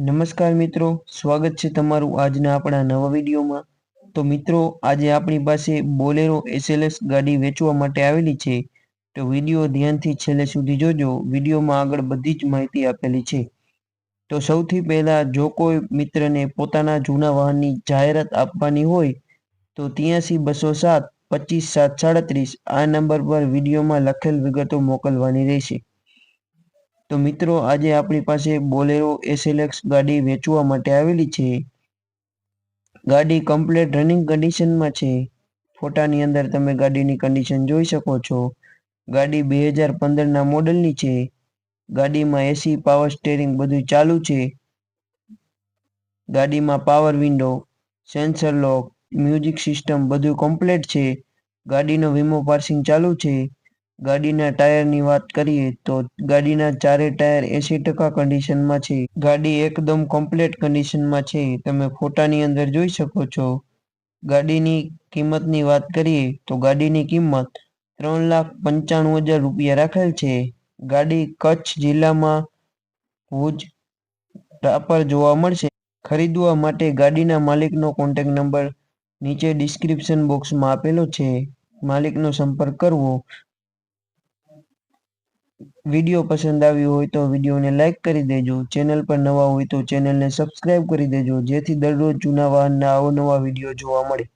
નમસ્કાર મિત્રો, સ્વાગત છે તમારું આજના આપણા નવા વિડીયોમાં. તો મિત્રો, આજે આપણી પાસે બોલેરો એસએલએસ ગાડી વેચવા માટે આવેલી છે. તો વીડિયો ધ્યાનથી છેલ્લે સુધી જોજો. વિડીયોમાં આગળ બધી જ માહિતી આપેલી છે. તો સૌથી પહેલાં જો કોઈ મિત્રને પોતાના જૂના વાહનની જાહેરાત આપવાની હોય, તો ત્યાંસી બસો સાત પચીસ સાત સાડત્રીસ આ નંબર પર વિડીયોમાં લખેલ વિગતો મોકલવાની રહેશે. તો મિત્રો, આજે આપણી પાસે બોલેરો એસએલએક્સ ગાડી વેચવા માટે આવેલી છે. ગાડી કમ્પ્લેટ રનિંગ કન્ડિશનમાં છે. ફોટાની અંદર તમે ગાડીની કન્ડિશન જોઈ શકો છો. ગાડી બે હજાર પંદરના મોડલની છે. ગાડીમાં એસી પાવર સ્ટેરિંગ બધું ચાલુ છે. ગાડીમાં power window sensor lock music system બધું કમ્પ્લેટ છે. ગાડીનો વીમો પાર્સિંગ ચાલુ છે. ગાડીના ટાયરની વાત કરીએ તો ગાડીના ચારે ટાયર એસી ટકા કન્ડિશનમાં છે. ગાડી એકદમ કમ્પ્લેટ કન્ડિશનમાં છે. તમે ફોટાની અંદર જોઈ શકો છો. ગાડીની કિંમતની વાત કરીએ તો ગાડીની કિંમત ત્રણ લાખ પંચાણું હજાર રૂપિયા રાખેલ છે. ગાડી કચ્છ જિલ્લામાં ભુજ રાપર જોવા મળશે. ખરીદવા માટે ગાડીના માલિકનો કોન્ટેક નંબર નીચે ડિસ્ક્રિપ્શન બોક્સમાં આપેલો છે. માલિકનો સંપર્ક કરવો. વીડિયો પસંદ આવ્યો હોય તો વિડીયોને લાઇક કરી દેજો. ચેનલ પર નવા હોય તો ચેનલને સબસ્ક્રાઇબ કરી દેજો. જેથી દરરોજ જૂના વાહનના અવનવા વીડિયો જોવા મળે.